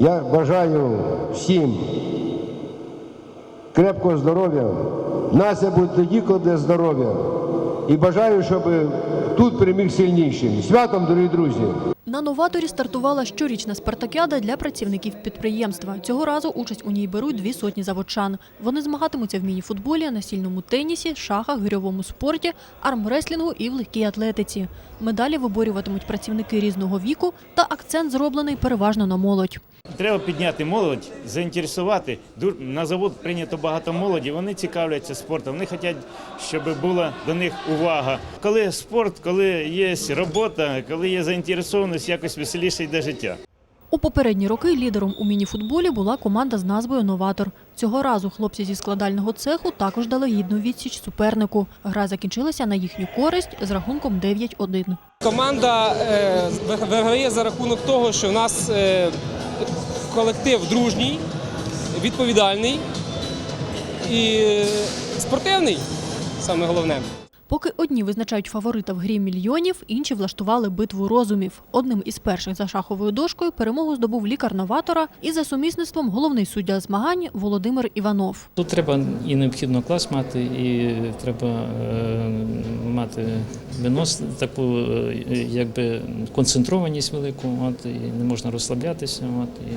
Я бажаю всім крепкого здоров'я. Нація буде тоді, коли здоров'я. І бажаю, щоб тут переміг сильніший. Святом, дорогі друзі! На новаторі стартувала щорічна спартакіада для працівників підприємства. Цього разу участь у ній беруть дві сотні заводчан. Вони змагатимуться в мініфутболі, настільному тенісі, шахах, гирьовому спорті, армреслінгу і в легкій атлетиці. Медалі виборюватимуть працівники різного віку, та акцент зроблений переважно на молодь. Треба підняти молодь, заінтересувати. На завод прийнято багато молоді. Вони цікавляться спортом. Вони хочуть, щоб була до них увага. Коли спорт, коли є робота, коли є заінтересованість, якось веселіше йде життя. У попередні роки лідером у мініфутболі була команда з назвою Новатор. Цього разу хлопці зі складального цеху також дали гідну відсіч супернику. Гра закінчилася на їхню користь з рахунком 9-1. Команда е, виграє за рахунок того, що в нас е, колектив дружній, відповідальний і е, спортивний, саме головне. Поки одні визначають фаворита в грі мільйонів, інші влаштували битву розумів. Одним із перших за шаховою дошкою перемогу здобув лікар новатора і за сумісництвом головний суддя змагань Володимир Іванов. Тут треба і необхідно клас мати, і треба е, мати винос, таку е, якби концентрованість велику, от, і не можна розслаблятися. От, і,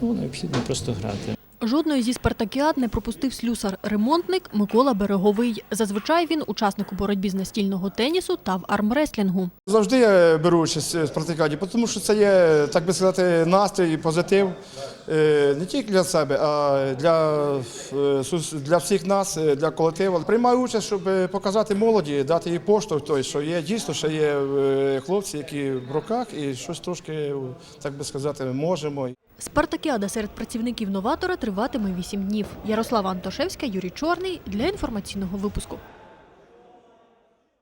ну, необхідно просто грати. Жодної зі спартакіад не пропустив слюсар-ремонтник Микола Береговий. Зазвичай він учасник у боротьбі з настільного тенісу та в армреслінгу. Завжди я беру участь в спартакіаді, тому що це є, так би сказати, настрій, позитив е, не тільки для себе, а для, е, для всіх нас, е, для колективу. Приймаю участь, щоб показати молоді, дати їй поштовх, той, що є дійсно, що є хлопці, які в руках і щось трошки, так би сказати, можемо. Спартакіада серед працівників новатора триватиме 8 днів. Ярослава Антошевська, Юрій Чорний для інформаційного випуску.